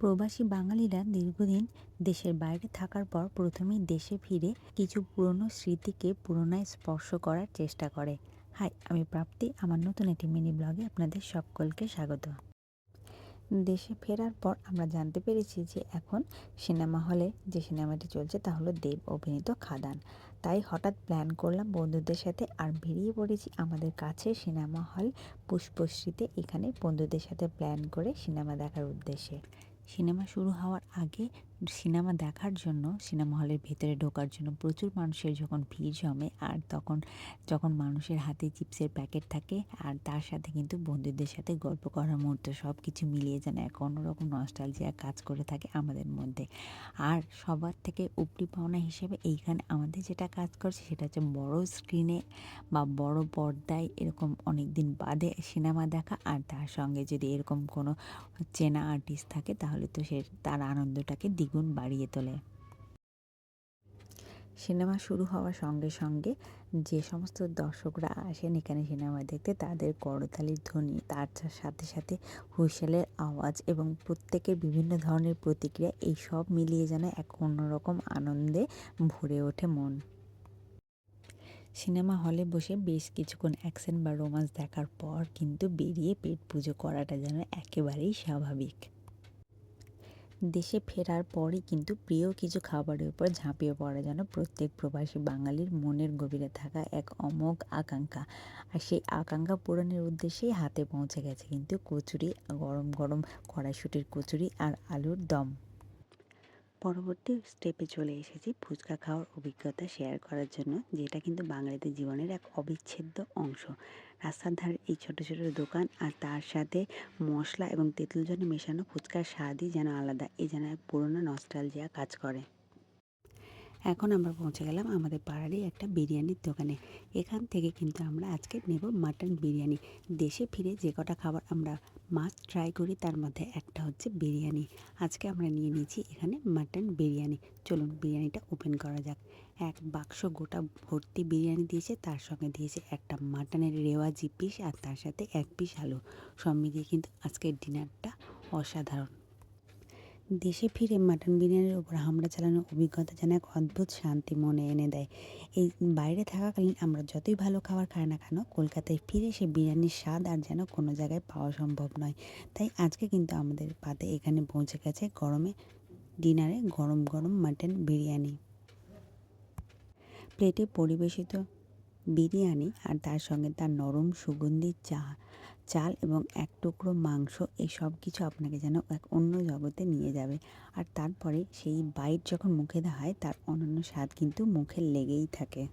প্রবাসী বাঙালিরা দীর্ঘদিন দেশের বাইরে থাকার পর প্রথমেই দেশে ফিরে কিছু পুরনো স্মৃতিকে পুনরায় স্পর্শ করার চেষ্টা করে। হাই, আমি প্রাপ্তি, আমার নতুন একটি মিনি ব্লগে আপনাদের সকলকে স্বাগত। দেশে ফেরার পর আমরা জানতে পেরেছি যে এখন সিনেমা হলে যে সিনেমাটি চলছে তা হলো দেব অভিনীত খাদান। তাই হঠাৎ প্ল্যান করলাম বন্ধুদের সাথে আর বেরিয়ে পড়েছি আমাদের কাছে সিনেমা হল পুষ্পশ্রীতে। এখানে বন্ধুদের সাথে প্ল্যান করে সিনেমা দেখার উদ্দেশ্যে। সিনেমা শুরু হওয়ার আগে সিনেমা দেখার জন্য, সিনেমা হলের ভেতরে ঢোকার জন্য প্রচুর মানুষের যখন ভিড় জমে আর তখন যখন মানুষের হাতে চিপসের প্যাকেট থাকে আর তার সাথে কিন্তু বন্ধুদের সাথে গল্প করার মুহূর্ত সব কিছু মিলিয়ে যেন এক অন্যরকম নস্টালজিয়া কাজ করে থাকে আমাদের মধ্যে। আর সবার থেকে উপরি পাওনা হিসেবে এইখানে আমাদের যেটা কাজ করছে সেটা হচ্ছে বড় স্ক্রিনে বা বড় পর্দায় এরকম অনেক দিন বাদে সিনেমা দেখা আর তার সঙ্গে যদি এরকম কোনো চেনা আর্টিস্ট থাকে তাহলে তো সে তার আনন্দটাকে দ্বিগুণ বাড়িয়ে তোলে। সিনেমা শুরু হওয়ার সঙ্গে সঙ্গে যে সমস্ত দর্শকরা আসেন এখানে সিনেমা দেখতে, তাদের করতালির ধ্বনি, তার সাথে সাথে হুইসেলের আওয়াজ এবং প্রত্যেকের বিভিন্ন ধরনের প্রতিক্রিয়া, এই সব মিলিয়ে যেন এক অন্যরকম আনন্দে ভরে ওঠে মন। সিনেমা হলে বসে বেশ কিছুক্ষণ অ্যাকশন বা রোমান্স দেখার পর কিন্তু বেরিয়ে পেট পুজো করাটা যেন একেবারেই স্বাভাবিক। দেশে ফেরার পরই কিন্তু প্রিয় কিছু খাবারের উপর ঝাঁপিয়ে পড়া যেন প্রত্যেক প্রবাসী বাঙালির মনের গভীরে থাকা এক অমোঘ আকাঙ্ক্ষা। আর সেই আকাঙ্ক্ষা পূরণের উদ্দেশ্যেই হাতে পৌঁছে গেছে কিন্তু কচুরি, গরম গরম কড়াইশুটির কচুরি আর আলুর দম। পরবর্তী স্টেপে চলে এসেছি ফুচকা খাওয়ার অভিজ্ঞতা শেয়ার করার জন্য, যেটা কিন্তু বাঙালিদের জীবনের এক অবিচ্ছেদ্য অংশ। রাস্তার ধারে এই ছোট ছোট দোকান আর তার সাথে মশলা এবং তেঁতুল জন্য মেশানো ফুচকার স্বাদই যেন আলাদা এই যেন এক পুরনো নস্টালজিয়া কাজ করে। এখন আমরা পৌঁছে গেলাম আমাদের পাড়ারই একটা বিরিয়ানির দোকানে। এখান থেকে কিন্তু আমরা আজকে নেব মাটন বিরিয়ানি। দেশে ফিরে যে কটা খাবার আমরা মাস্ট ট্রাই করি, তার মধ্যে একটা হচ্ছে বিরিয়ানি। আজকে আমরা নিয়ে নিয়েছি এখানে মাটন বিরিয়ানি। চলুন বিরিয়ানিটা ওপেন করা যাক। এক বাক্স গোটা ভর্তি বিরিয়ানি দিয়েছে, তার সঙ্গে দিয়েছে একটা মাটনের রেওয়াজি পিস আর তার সাথে এক পিস আলু। সব মিলিয়ে কিন্তু আজকের ডিনারটা অসাধারণ। দেশে ফিরে মাটন বিরিয়ানির উপর হামলা চালানোর অভিজ্ঞতা যেন এক অদ্ভুত শান্তি মনে এনে দেয়। এই বাইরে থাকাকালীন আমরা যতই ভালো খাবার খাই না কেন, কলকাতায় ফিরে সে বিরিয়ানির স্বাদ আর যেন কোনো জায়গায় পাওয়া সম্ভব নয়। তাই আজকে কিন্তু আমাদের পাতে এখানে পৌঁছে গেছে গরমে, ডিনারে গরম গরম মাটন বিরিয়ানি। প্লেটে পরিবেশিত বিরিয়ানি আর তার সঙ্গে তার নরম সুগন্ধি চা, চাল এবং এক টুকরো মাংস, এই সব কিছু আপনাকে যেন এক অন্য জগতে নিয়ে যাবে। আর তারপরে সেই বাইট যখন মুখে দেওয়া হয় তার অনন্য স্বাদ কিন্তু মুখে লেগেই থাকে।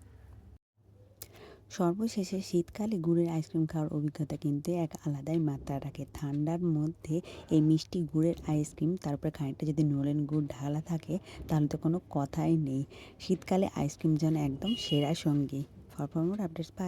সর্বশেষে শীতকালে গুড়ের আইসক্রিম খাওয়ার অভিজ্ঞতা কিন্তু এক আলাদাই মাত্রা রাখে। ঠান্ডার মধ্যে এই মিষ্টি গুড়ের আইসক্রিম তারপরে খানিকটা যদি নলেন গুড় ঢালা থাকে, তাহলে তো কোনো কথাই নেই। শীতকালে আইসক্রিম যেন একদম সেরা সঙ্গী। ขอพร้อมรับเดสไป